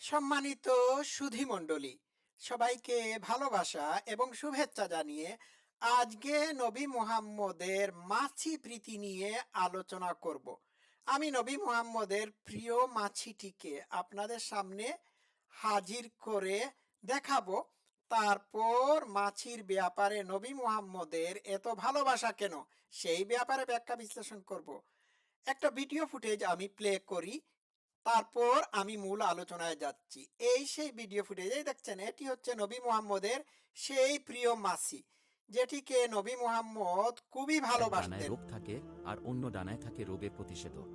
সম্মানিত সুধীমণ্ডলী, সবাইকে ভালোবাসা এবং শুভেচ্ছা জানিয়ে আজকে নবী মুহাম্মদের মাছি প্রীতি নিয়ে আলোচনা করব। আমি নবী মুহাম্মদের প্রিয় মাছিটিকে আপনাদের সামনে হাজির করে দেখাবো। তারপর মাছির ব্যাপারে নবী মুহাম্মদের এত ভালোবাসা কেন, সেই ব্যাপারে ব্যাখ্যা বিশ্লেষণ করব। একটা ভিডিও ফুটেজ আমি প্লে করি। তারপর আমি মূল আলোচনায় যাচ্ছি। এই সেই ভিডিও ফুটেজ দেখছেন এটি হচ্ছে নবী মুহাম্মদের সেই প্রিয় মাসি যেটিকে নবী মুহাম্মদ খুবই ভালোবাসতেন। রোগ থাকে আর অন্য ডানায় থাকে রোগের প্রতিষেধক।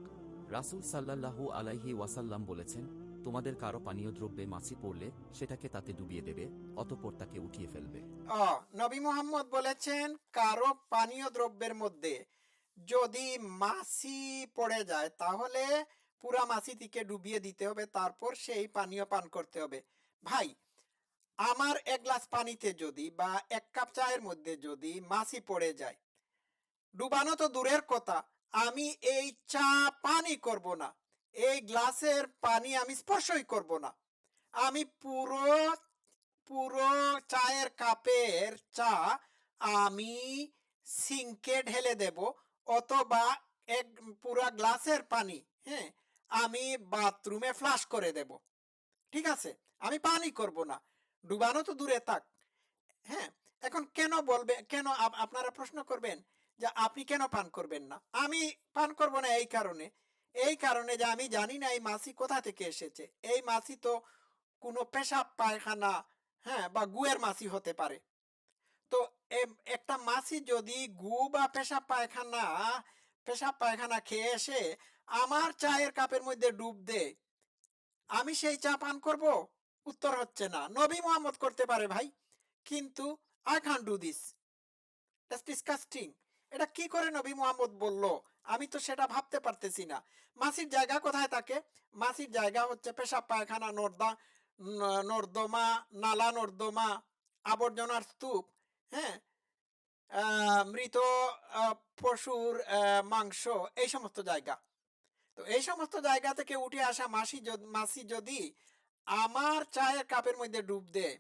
রাসূল সাল্লাল্লাহু আলাইহি ওয়াসাল্লাম বলেছেন তোমাদের কারও পানীয় দ্রব্যে মাছি পড়লে সেটাকে তাতে ডুবিয়ে দেবে অতঃপর তাকে উঠিয়ে ফেলবে। ও নবী মুহাম্মদ বলেছেন কারও পানীয় দ্রব্যের মধ্যে যদি মাছি পড়ে যায় তাহলে পুরা মাছিটিকে ডুবিয়ে দিতে হবে, তারপর সেই পানীয় পান করতে হবে। ভাই, আমার এক গ্লাস পানিতে যদি বা এক কাপ চায়ের মধ্যে যদি মাছি পড়ে যায়, ডুবানো তো দূরের কথা, আমি এই চা পানি করব না, এই গ্লাসের পানি আমি স্পর্শই করব না। আমি পুরো পুরো চায়ের কাপের চা আমি সিঙ্কে ঢেলে দেব, অথবা এক পুরা গ্লাসের পানি হ্যাঁ আমি বাথরুমে ফ্লাশ করে দেব। ঠিক আছে? আমি পানি করব না। ডুবানো তো দূরে থাক। হ্যাঁ? এখন কেন বলবে, কেন আপনারা প্রশ্ন করবেন যে আপনি কেন পান করবেন না? আমি পান করব না এই কারণে। এই কারণে যে আমি জানি না এই মাছি কোথা থেকে এসেছে। এই মাছি তো কোনো পেশাব পায়খানা হ্যাঁ বা গুয়ের মাছি হতে পারে। তো একটা মাছি যদি গু বা পেশাব পায়খানা পেশাব পায়খানা খেয়ে এসে আমার চায়ের কাপের মধ্যে ডুব দে। আমি সেই চা পান করব? উত্তর হচ্ছে না। নবী মোহাম্মদ করতে পারে ভাই। কিন্তু আই কান ডু দিস ডিসকাস্টিং এটা কি করে নবী মোহাম্মদ বলল? আমি তো সেটা ভাবতে পারতেছি না। মাসির জায়গা কোথায় থাকে মাসির জায়গা হচ্ছে পেশাব পায়খানা, নর্দা নর্দমা, নালা নর্দমা, আবর্জনার স্তূপ হ্যাঁ? মৃত পশুর মাংস, এই সমস্ত জায়গা। তো এই সমস্ত জায়গা থেকে উঠে আসা মাসি মাসি যদি আমার চায়ের কাপের মধ্যে ডুব দেয়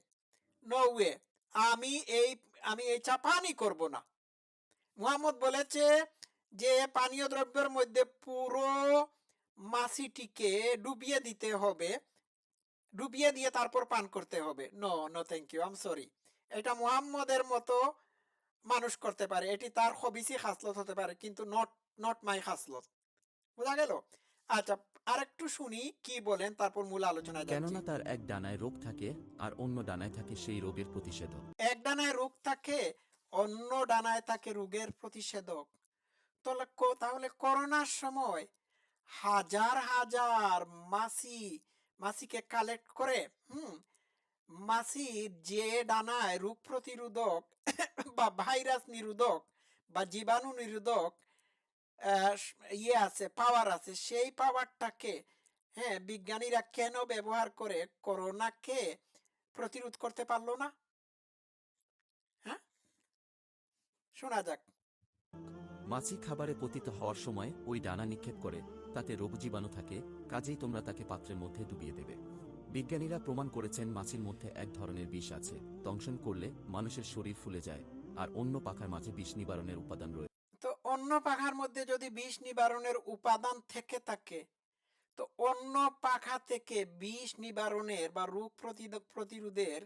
নো ওয়ে আমি এই আমি এই চা পানি করব না। মুহাম্মদ বলেছে যে পানীয় দ্রব্যের মধ্যে পুরো মাছিটিকে ডুবিয়ে দিতে হবে, ডুবিয়ে দিয়ে তারপর পান করতে হবে। No no thank you I'm sorry এটা মুহাম্মদের মতো মানুষ করতে পারে। এটি তার হবিসি খাসলত হতে পারে, কিন্তু নট নট মাই খাসলত। বোঝা গেল? আচ্ছা আরেকটু শুনি কি বলেন তারপর মূল আলোচনায় কেননা তার এক ডানায় রোগ থাকে আর অন্য ডানায় থাকে সেই রোগের প্রতিষেধক। এক ডানায় রোগ থাকে অন্য ডানায় থাকে রোগের প্রতিষেধক। তাহলে তাহলে করোনার সময় হাজার হাজার মাসি মাসিকে কালেক্ট করে হুম মাসির যে ডানায় রোগ প্রতিরোধক বা ভাইরাস নিরোধক বা জীবাণু নিরোধক ইয়ে আছে পাওয়ার আছে। সেই পাওয়ারটাকে হ্যাঁ বিজ্ঞানীরা কেন ব্যবহার করে করোনাকে প্রতিরোধ করতে পারল না? হ্যাঁ? শোনা যাক। মাছি খাবারে পতিত হওয়ার সময় ওই ডানা নিক্ষেপ করে, তাতে রোগ জীবাণু থাকে, কাজেই তোমরা তাকে পাত্রের মধ্যে ডুবিয়ে দেবে। বিজ্ঞানীরা প্রমাণ করেছেন মাছির মধ্যে এক ধরনের বিষ আছে, দংশন করলে মানুষের শরীর ফুলে যায়, আর অন্য পাখার মাঝে বিষ নিবারণের উপাদান রয়েছে অন্য পাখার মধ্যে যদি বিষ নিবারণের উপাদান থেকে থাকে, তো অন্য পাখা থেকে বিষ নিবারণের বা রোগ প্রতিরোধ, প্রতিরোধের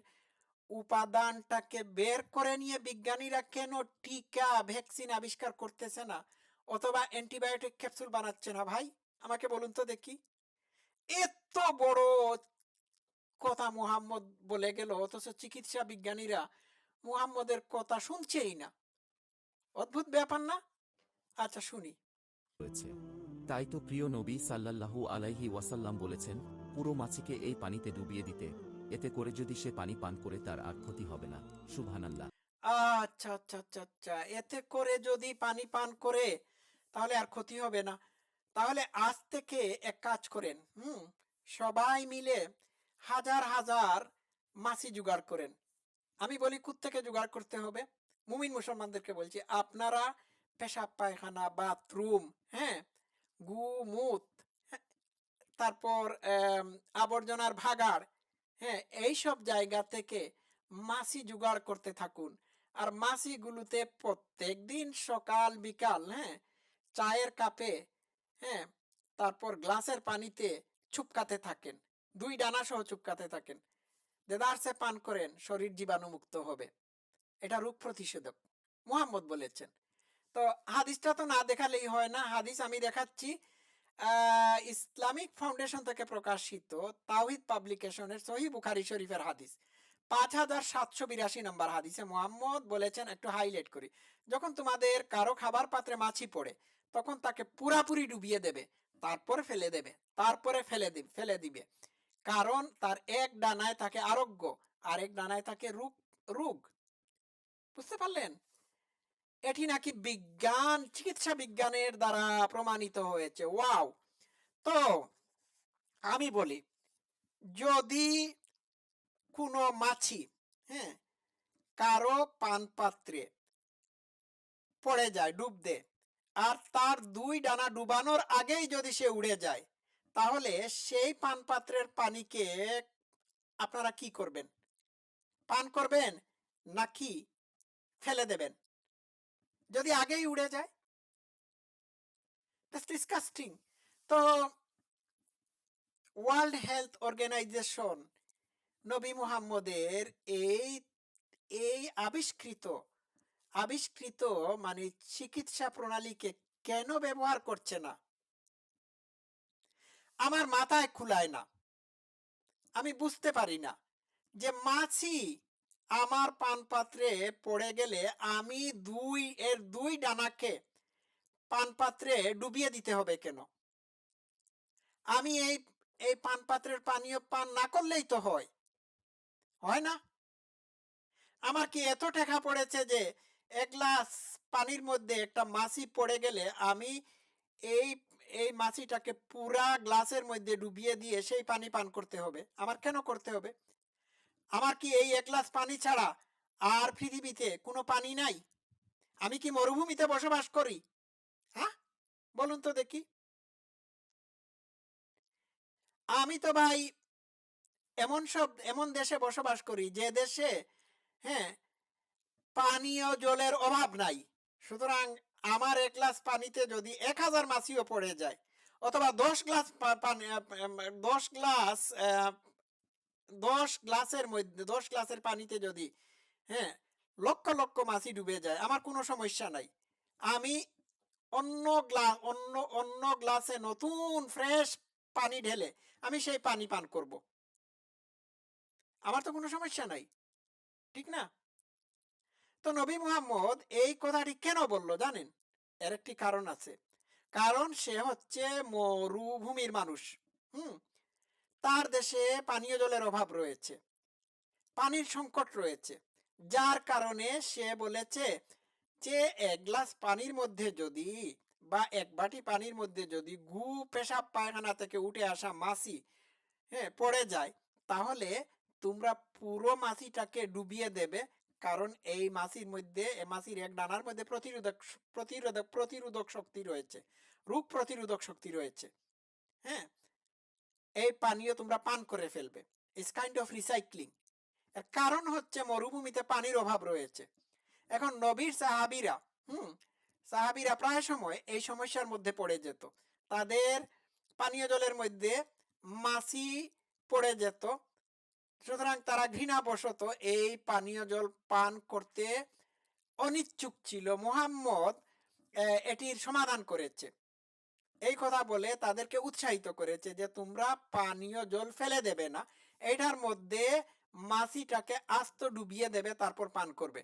উপাদানটাকে বের করে নিয়ে বিজ্ঞানীরা কেন টিকা, ভ্যাকসিন আবিষ্কার করতেছে না? অথবা অ্যান্টিবায়োটিক ক্যাপসুল বানাচ্ছে না ভাই? আমাকে বলুন তো দেখি। এত বড় কথা মুহাম্মদ বলে গেল, অথচ চিকিৎসা বিজ্ঞানীরা মুহাম্মদের কথা শুনছেই না। অদ্ভুত ব্যাপার না? আচ্ছা শুনি। তাই তো প্রিয় নবী সাল্লাল্লাহু আলাইহি ওয়াসাল্লাম বলেছেন পুরো মাছিকে এই পানিতে ডুবিয়ে দিতে এতে করে যদি সে পানি পান করে তার আর ক্ষতি হবে না। সুবহানাল্লাহ। আচ্ছা আচ্ছা আচ্ছা আচ্ছা এতে করে যদি পানি পান করে তাহলে আর ক্ষতি হবে না। তাহলে আজ থেকে এক কাজ করেন হুম সবাই মিলে হাজার হাজার মাছি জোগাড় করেন। আমি বলি থেকে জোগাড় করতে হবে। মুমিন মুসলমানদেরকে বলছি আপনারা পেশাব পায়খানা বাথরুম হ্যাঁ? গু মুত হ্যাঁ, তারপর আবর্জনার ভাগাড় হ্যাঁ? এইসব জায়গা থেকে মাছি জোগাড় করতে থাকুন। আর মাছিগুলোতে প্রত্যেক দিন সকাল বিকাল হ্যাঁ? চায়ের কাপে হ্যাঁ? তারপর গ্লাসের পানিতে চুপকাতে থাকেন। দুই ডানা সহ চুপকাতে থাকেন। দেদারসে পান করেন শরীর জীবাণুমুক্ত হবে। এটা রোগ প্রতিষেধক। মোহাম্মদ বলেছেন তো হাদিসটা তো না দেখালেই হয় না। হাদিস আমি দেখাচ্ছি। ইসলামিক ফাউন্ডেশন থেকে প্রকাশিত তাওহিদ পাবলিকেশনের সহি বুখারি শরীফের হাদিস। পাঁচ হাজার সাতশো বিরাশি নম্বর হাদিসে মোহাম্মদ বলেছেন, একটু হাইলাইট করি। যখন তোমাদের কারও খাবার পাত্রে মাছি পড়ে, তখন তাকে পুরাপুরি ডুবিয়ে দেবে, তারপরে ফেলে দেবে, তারপরে ফেলে দিবে ফেলে দিবে। কারণ তার এক ডানায় থাকে আরোগ্য আর এক ডানায় থাকে রোগ রোগ। বুঝতে পারলেন? এটি নাকি বিজ্ঞান, চিকিৎসা বিজ্ঞানের দ্বারা প্রমাণিত হয়েছে। ওয়াও! তো আমি বলি, যদি কোনো মাছি হ্যাঁ কারও পান পাত্রে পড়ে যায়, ডুব দে আর তার দুই ডানা ডুবানোর আগেই যদি সে উড়ে যায়, তাহলে সেই পান পাত্রের পানিকে আপনারা কি করবেন? পান করবেন নাকি ফেলে দেবেন? যদি আগেই উড়ে যায়? ডিসকাস্টিং তো ওয়ার্ল্ড হেলথ অর্গানাইজেশন নবী মুহাম্মদের এই এই আবিষ্কৃত আবিষ্কৃত মানে চিকিৎসা প্রণালীকে কেন ব্যবহার করছে না? আমার মাথায় খুলায় না। আমি বুঝতে পারি না যে মাছি আমার পান পাত্রে পড়ে গেলে আমি দুই, এর দুই ডানাকে পান পাত্রে ডুবিয়ে দিতে হবে কেন? আমি এই এই পান পাত্রের পানীয় পান না করলেই তো হয়। হয় না? আমার কি এত টাকা পড়েছে যে এক গ্লাস পানির মধ্যে একটা মাছি পড়ে গেলে আমি এই এই মাছিটাকে পুরা গ্লাসের মধ্যে ডুবিয়ে দিয়ে সেই পানি পান করতে হবে? আমার কেন করতে হবে? আমার কি এই এক গ্লাস পানি ছাড়া আর পৃথিবীতে কোনো পানি নাই। আমি কি মরুভূমিতে বসবাস করি? হ্যাঁ বলুন তো দেখি। আমি তো ভাই এমন সব, এমন দেশে বসবাস করি যে দেশে হ্যাঁ পানীয় জলের অভাব নাই। সুতরাং আমার এক গ্লাস পানিতে যদি এক হাজার মাছিও পড়ে যায়, অথবা দশ গ্লাস দশ গ্লাস দশ গ্লাসের মধ্যে, দশ গ্লাসের পানিতে যদি হ্যাঁ লক্ষ লক্ষ মাছি ডুবে যায়, আমার কোনো সমস্যা নাই। আমি অন্য গ্লাস অন্য অন্য গ্লাসে নতুন, ফ্রেশ পানি ঢেলে আমি সেই পানি পান করব। আমার তো কোনো সমস্যা নাই, ঠিক না? তো নবী মুহাম্মদ এই কথাটি কেন বলল জানেন? এর একটি কারণ আছে। কারণ সে হচ্ছে মরুভূমির মানুষ, হুম? তার দেশে পানীয় জলের অভাব রয়েছে। পানির সংকট রয়েছে, যার কারণে সে বলেছে যে, এক গ্লাস পানির মধ্যে যদি বা এক বাটি পানির মধ্যে যদি গু পেশাব পায়খানা থেকে উঠে আসা মাছি হ্যাঁ পড়ে যায়, তাহলে তোমরা পুরো মাছিটাকে ডুবিয়ে দেবে। কারণ এই মাছির মধ্যে, এ মাছির এক ডানার মধ্যে প্রতিরোধক প্রতিরোধক প্রতিরোধক শক্তি রয়েছে, রোগ প্রতিরোধক শক্তি রয়েছে। হ্যাঁ এই পানীয় তোমরা পান করে ফেলবে। ইস কাইন্ড অফ রিসাইক্লিং এর কারণ হচ্ছে মরুভূমিতে পানির অভাব রয়েছে। এখন নবীর সাহাবিরা, হুম, সাহাবিরা প্রায় সময় এই সমস্যার মধ্যে পড়ে যেত। তাদের পানীয় জলের মধ্যে মাছি পড়ে যেত। সুতরাং তারা ঘৃণাবশত এই পানীয় জল পান করতে অনিচ্ছুক ছিল। মুহাম্মদ এটির সমাধান করেছে। এই কথা বলে তাদেরকে উৎসাহিত করেছে যে তোমরা পানীয় জল ফেলে দেবে না। এটার মধ্যে মাছিটাকে আস্ত ডুবিয়ে দেবে, তারপর পান করবে।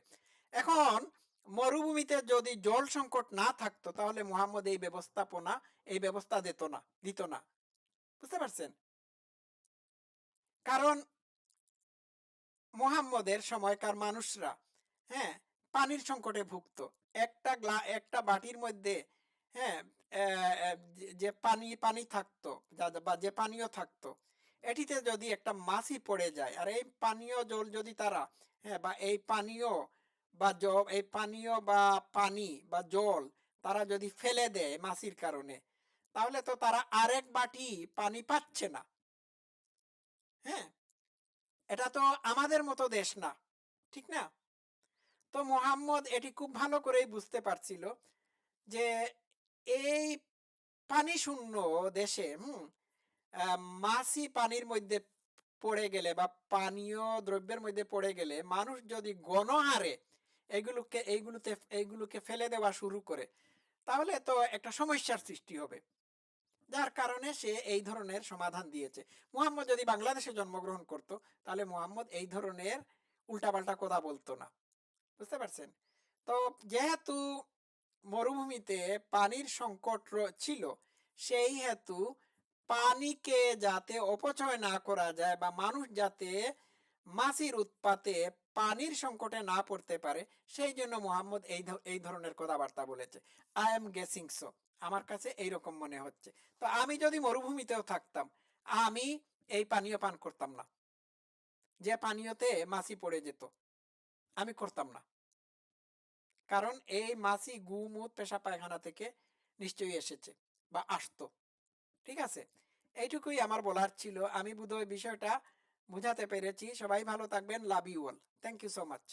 এখন মরুভূমিতে যদি জল সংকট না থাকতো, তাহলে মুহাম্মদ এই ব্যবস্থাপনা, এই ব্যবস্থা দিত না দিত না। বুঝতে পারছেন? কারণ মোহাম্মদের সময়কার মানুষরা হ্যাঁ পানির সংকটে ভুগত। একটা গ্লা, একটা বাটির মধ্যে হ্যাঁ যে পানি পানি থাকতো বা যে পানীয় থাকতো, এটিতে যদি একটা মাছি পড়ে যায়, আর এই পানীয় জল যদি তারা হ্যাঁ বা এই পানীয় বা জল এই পানীয় বা পানি বা জল তারা যদি ফেলে দেয় মাছির কারণে, তাহলে তো তারা আরেক বাটি পানি পাচ্ছে না। হ্যাঁ এটা তো আমাদের মতো দেশ না, ঠিক না? তো মোহাম্মদ এটি খুব ভালো করেই বুঝতে পারছিল যে এই পানি শূন্য দেশে, হুম? মাছি পানির মধ্যে পড়ে গেলে বা পানীয় দ্রব্যের মধ্যে পড়ে গেলে মানুষ যদি গণহারে এগুলোকে, এইগুলোতে, এইগুলোকে ফেলে দেওয়া শুরু করে, তাহলে তো একটা সমস্যার সৃষ্টি হবে। যার কারণে সে এই ধরনের সমাধান দিয়েছে। মুহাম্মদ যদি বাংলাদেশে জন্মগ্রহণ করত, তাহলে মুহাম্মদ এই ধরনের উল্টাপাল্টা কথা বলতো না। বুঝতে পারছেন? তো যেহেতু মরুভূমিতে পানির সংকট ছিল। সেই হেতু পানিকে যাতে অপচয় না করা যায় বা মানুষ যাতে মাছির উৎপাতে পানির সংকটে না পড়তে পারে, সেই জন্য মোহাম্মদ এই এই ধরনের কথাবার্তা বলেছে। আই এম গেসিং সো আমার কাছে এইরকম মনে হচ্ছে। তো আমি যদি মরুভূমিতেও থাকতাম, আমি এই পানীয় পান করতাম না। যে পানীয়তে মাছি পড়ে যেত, আমি করতাম না। কারণ এই মাছি গুমুত পেশা পায়খানা থেকে নিশ্চয়ই এসেছে বা আসতো। ঠিক আছে? এইটুকুই আমার বলার ছিল। আমি বোধহয় বিষয়টা বুঝাতে পেরেছি। সবাই ভালো থাকবেন। Love you all thank you so much